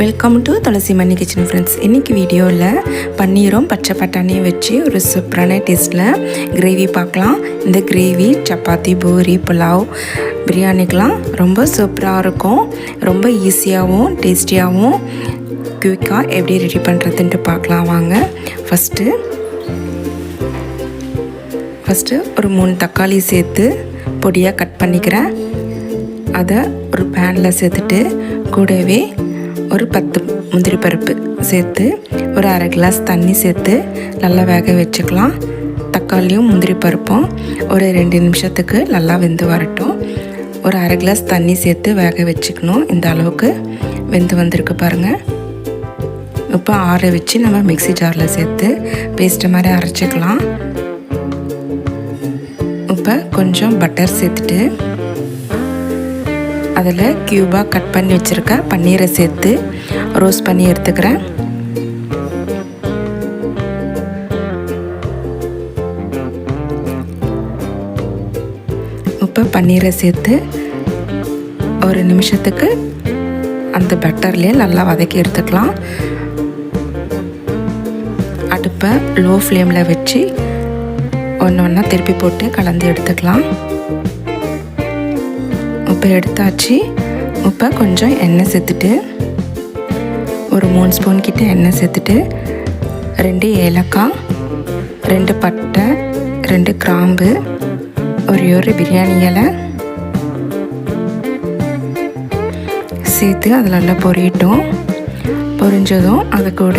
Welcome to Tulasi Mani kitchen friends இன்றைக்கி வீடியோவில் பன்னீரும் பச்சை பட்டாணியும் வச்சு ஒரு சூப்பரான டேஸ்ட்டில் கிரேவி பார்க்கலாம். இந்த கிரேவி சப்பாத்தி பூரி புலாவ் பிரியாணிக்கெலாம் ரொம்ப சூப்பராக இருக்கும். ரொம்ப ஈஸியாகவும் டேஸ்டியாகவும் குயிக்காக எப்படி ரெடி பண்ணுறதுன்ட்டு பார்க்கலாம். வாங்க ஃபஸ்ட்டு ஃபஸ்ட்டு ஒரு மூணு தக்காளி சேர்த்து பொடியாக கட் பண்ணிக்கிறேன். அதை ஒரு பேனில் சேர்த்துட்டு கூடவே ஒரு பத்து முந்திரி பருப்பு சேர்த்து ஒரு அரை கிளாஸ் தண்ணி சேர்த்து நல்லா வேக வச்சுக்கலாம். தக்காளியும் முந்திரி பருப்பும் ஒரு ரெண்டு நிமிஷத்துக்கு நல்லா வெந்து வரட்டும். ஒரு அரை கிளாஸ் தண்ணி சேர்த்து வேக வச்சுக்கணும். இந்த அளவுக்கு வெந்து வந்திருக்கு பாருங்கள் இப்போ ஆற வச்சு நம்ம மிக்சி ஜாரில் சேர்த்து பேஸ்ட்டு மாதிரி அரைச்சிக்கலாம். இப்போ கொஞ்சம் பட்டர் சேர்த்துட்டு அதில் க்யூபாக கட் பண்ணி வச்சுருக்க. பன்னீரை சேர்த்து ரோஸ்ட் பண்ணி எடுத்துக்கிறேன். இப்போ பன்னீரை சேர்த்து ஒரு நிமிஷத்துக்கு அந்த பட்டர்லேயே நல்லா வதக்கி எடுத்துக்கலாம். அடுப்பை லோ ஃப்ளேமில் வச்சு ஒன்று ஒன்றா திருப்பி போட்டு கலந்து எடுத்துக்கலாம். உப்பு எடுத்தாச்சு. உப்பை கொஞ்சம் எண்ணெய் சேர்த்துட்டு ஒரு மூணு ஸ்பூன் கிட்ட எண்ணெய் சேர்த்துட்டு ரெண்டு ஏலக்காய் ரெண்டு பட்டை ரெண்டு கிராம்பு ஒரு ஒரு பிரியாணி இலை சேர்த்து அதில் நல்லா பொரியட்டும். பொரிஞ்சதும் அது கூட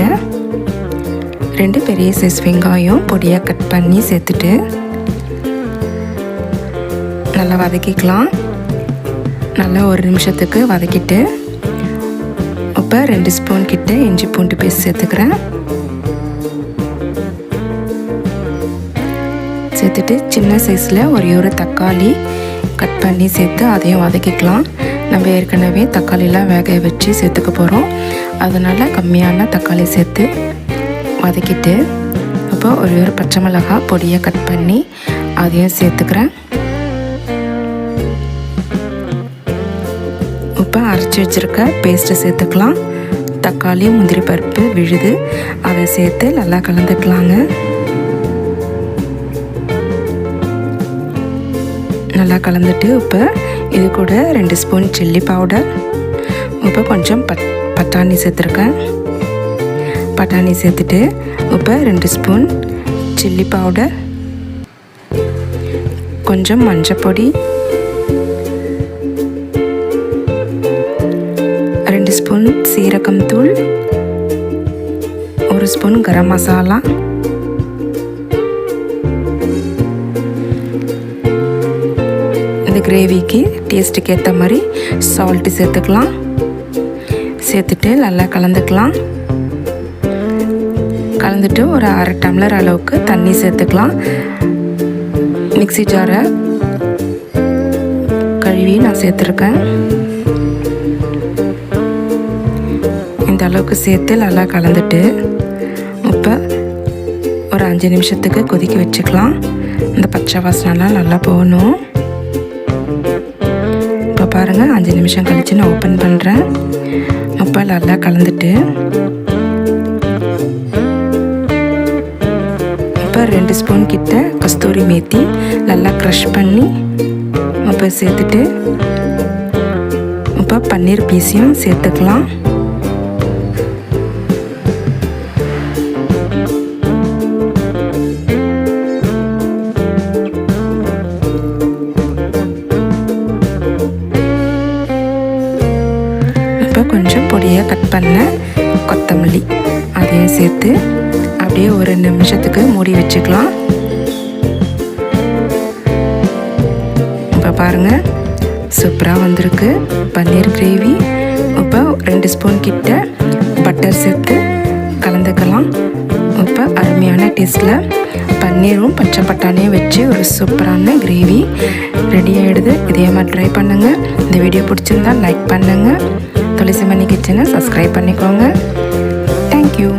ரெண்டு பெரிய சைஸ் வெங்காயம் பொடியாக கட் பண்ணி சேர்த்துட்டு நல்லா வதக்கிக்கலாம். நல்லா ஒரு நிமிஷத்துக்கு வதக்கிட்டு இப்போ ரெண்டு ஸ்பூன் கிட்ட இஞ்சி பூண்டு பேஸ்ட் சேர்த்துக்கிறேன். சேர்த்துட்டு சின்ன சைஸில் ஒரே ஒரு தக்காளி கட் பண்ணி சேர்த்து அதையும் வதக்கிக்கலாம். நம்ம ஏற்கனவே தக்காளிலாம் வேக வச்சு சேர்த்துக்க போகிறோம் அதனால் கம்மியான தக்காளி சேர்த்து வதக்கிட்டு அப்போ ஒரே ஒரு பச்சை மிளகாய் பொடியை கட் பண்ணி அதையும் சேர்த்துக்கிறேன். இப்போ அரைச்சி வச்சுருக்க பேஸ்ட்டை சேர்த்துக்கலாம். தக்காளி முந்திரி பருப்பு விழுது. அதை சேர்த்து நல்லா கலந்துக்கலாங்க. நல்லா கலந்துட்டு இப்போ இது கூட ரெண்டு ஸ்பூன் சில்லி பவுடர். இப்போ கொஞ்சம் பட் பட்டாணி சேர்த்துருக்கேன். பட்டாணி சேர்த்துட்டு இப்போ ரெண்டு ஸ்பூன் சில்லி பவுடர். கொஞ்சம் மஞ்சள் ஸ்பூன் சீரகம் தூள் ஒரு ஸ்பூன் கரம் மசாலா இந்த கிரேவிக்கு டேஸ்ட்டுக்கு ஏற்ற மாதிரி சால்ட்டு சேர்த்துக்கலாம். சேர்த்துட்டு நல்லா கலந்துக்கலாம். கலந்துட்டு ஒரு அரை டம்ளர் அளவுக்கு தண்ணி சேர்த்துக்கலாம். மிக்சி ஜாரை கழுவி நான் சேர்த்துருக்கேன். இந்த அளவுக்கு சேர்த்து நல்லா கலந்துட்டு இப்போ ஒரு அஞ்சு நிமிஷத்துக்கு கொதிக்க வச்சுக்கலாம். இந்த பச்சை வாசனைலாம் நல்லா போகணும். இப்போ பாருங்கள் அஞ்சு நிமிஷம் கழித்து நான் ஓப்பன் பண்ணுறேன் அப்போ நல்லா கலந்துட்டு இப்போ ரெண்டு ஸ்பூன் கிட்ட கஸ்தூரி மேத்தி நல்லா க்ரஷ் பண்ணி இப்போ சேர்த்துட்டு இப்போ பன்னீர் பீஸையும் சேர்த்துக்கலாம். இப்போ கொஞ்சம் பொடியாக கட் பண்ண கொத்தமல்லி. அதையும் சேர்த்து அப்படியே ஒரு நிமிஷத்துக்கு மூடி வச்சுக்கலாம். இப்போ பாருங்கள் சூப்பராக வந்திருக்கு. பன்னீர் கிரேவி. இப்போ ரெண்டு ஸ்பூன் கிட்ட பட்டர் சேர்த்து கலந்துக்கலாம். இப்போ அருமையான டேஸ்ட்டில் பன்னீரும் பச்சை பட்டாணியும் வச்சு ஒரு சூப்பரான கிரேவி ரெடி ஆகிடுது இதே மாதிரி ட்ரை பண்ணுங்கள் இந்த வீடியோ பிடிச்சிருந்தா லைக் பண்ணுங்கள் துளசி மணி கிச்சனை சப்ஸ்கிரைப் பண்ணிக்கோங்க. தேங்க்யூ